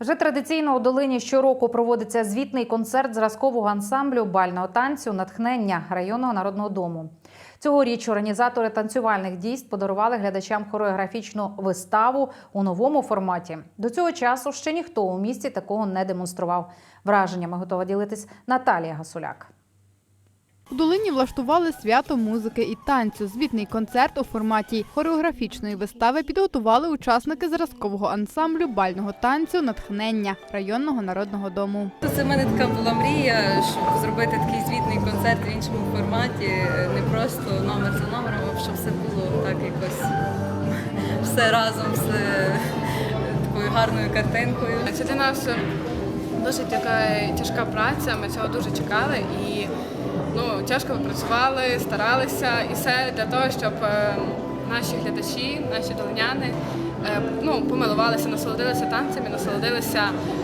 Вже традиційно у долині щороку проводиться звітний концерт зразкового ансамблю бального танцю натхнення районного народного дому. Цьогоріч організатори танцювальних дійств подарували глядачам хореографічну виставу у новому форматі. До цього часу ще ніхто у місті такого не демонстрував. Враженнями готова ділитись Наталія Гасуляк. У Долині влаштували свято музики і танцю. Звітний концерт у форматі хореографічної вистави підготували учасники зразкового ансамблю бального танцю натхнення районного народного дому. Це в мене така була мрія, щоб зробити такий звітний концерт в іншому форматі, не просто номер за номером, а щоб все було так якось все разом з е, такою гарною картинкою. Це для нас досить така тяжка праця. Ми цього дуже чекали і ну, тяжко працювали, старалися, і все для того, щоб е, наші глядачі, наші долиняни е, ну, помилувалися, насолодилися танцями, насолодилися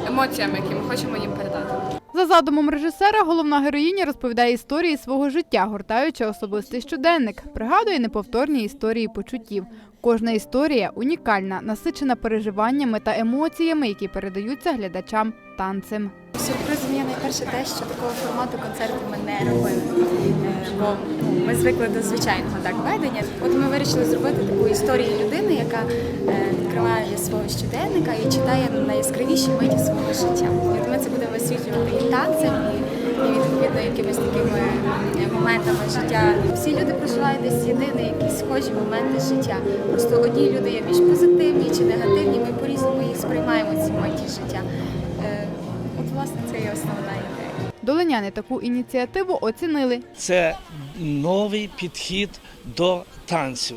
емоціями, які ми хочемо їм передати. За задумом режисера, головна героїня розповідає історії свого життя, гортаючи особистий щоденник, пригадує неповторні історії почуттів. Кожна історія унікальна, насичена переживаннями та емоціями, які передаються глядачам танцем. Сюрпризом є найперше те, що такого формату концерту ми не робили. Е, Бо ну, ми звикли до звичайного так ведення. От ми вирішили зробити таку історію людини, яка е, відкриває свого щоденника і читає найяскравіші миті свого життя. І ми це будемо висвітлювати і танцем, і, відповідно якимись такими моментами життя. Всі люди проживають десь єдині якісь схожі моменти життя. Просто одні люди є більш позитивні чи негативні. Власне, це є основна ідея. Долиняни таку ініціативу оцінили. це новий підхід до танцю.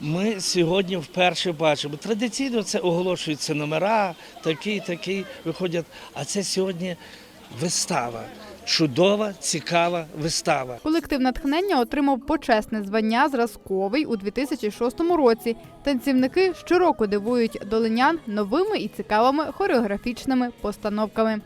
Ми сьогодні вперше бачимо. Традиційно це оголошуються номера, такий, такий виходять. А це сьогодні вистава. Чудова, цікава вистава. Колектив натхнення отримав почесне звання зразковий у 2006 році. Танцівники щороку дивують долинян новими і цікавими хореографічними постановками.